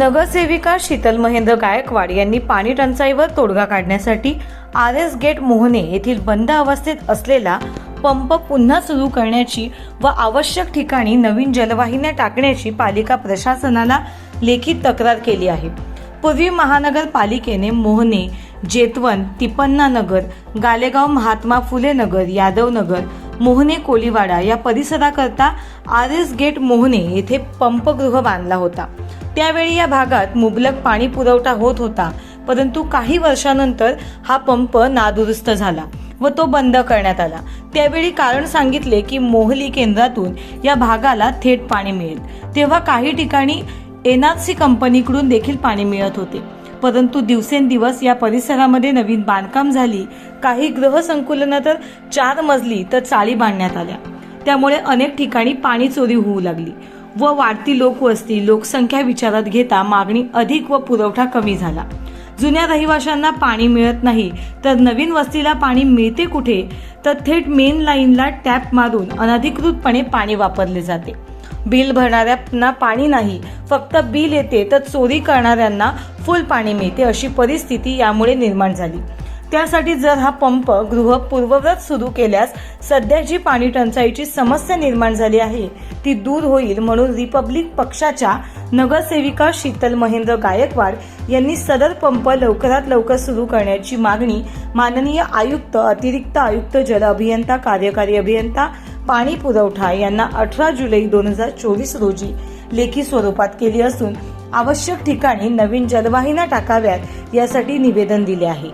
नगरसेविका शीतल महेंद्र गायकवाड यांनी पाणी टंचाईवर तोडगा काढण्यासाठी आर एस गेट मोहने येथील बंद अवस्थेत असलेला पंप पुन्हा सुरू करण्याची व आवश्यक ठिकाणी नवीन जलवाहिन्या टाकण्याची पालिका प्रशासनाला लेखी तक्रार केली आहे. पूर्वी महानगरपालिकेने मोहने जेतवन तिपन्ना नगर गालेगाव महात्मा फुले नगर यादव नगर मोहने कोलीवाडा या परिसराकरता आर एस गेट मोहने येथे पंपगृह बांधला होता. त्यावेळी या भागात मुबलक पाणी पुरवठा होत होता परंतु काही वर्षानंतर हा पंप नादुरुस्त झाला व तो बंद करण्यात आला. त्यावेळी कारण सांगितले की मोहली केंद्रातून या भागाला थेट पाणी मिळेल. तेव्हा काही ठिकाणी एनआरसी कंपनीकडून देखील पाणी मिळत होते. परंतु दिवसेंदिवस या परिसरामध्ये नवीन बांधकाम झाली काही ग्रहसंकुलनं तर चार मजली तर चाळी बांधण्यात आल्या. त्यामुळे अनेक ठिकाणी पाणी चोरी होऊ लागली. व वाढती लोकवस्ती लोकसंख्या विचारात घेता मागणी अधिक व पुरवठा कमी झाला. जुन्या रहिवाशांना पाणी मिळत नाही तर नवीन वस्तीला पाणी मिळते कुठे? तर थेट मेन लाईनला टॅप मारून अनधिकृतपणे पाणी वापरले जाते. बिल भरणाऱ्यांना पाणी नाही फक्त बिल येते तर चोरी करणाऱ्यांना फुल पाणी मिळते अशी परिस्थिती यामुळे निर्माण झाली. त्यासाठी जर हा पंप गृह पूर्ववत सुरू केल्यास सध्या जी पाणी टंचाईची समस्या निर्माण झाली आहे. ती दूर होईल म्हणून रिपब्लिक पक्षाच्या नगरसेविका शीतल महेंद्र गायकवाड यांनी सदर पंप लवकरात लवकर सुरू करण्याची मागणी माननीय आयुक्त अतिरिक्त आयुक्त जल अभियंता कार्यकारी अभियंता पाणी पुरवठा यांना अठरा जुलै दोन हजार चोवीस रोजी लेखी स्वरूपात केली असून आवश्यक ठिकाणी नवीन जलवाहिन्या टाकाव्यात यासाठी निवेदन दिले आहे.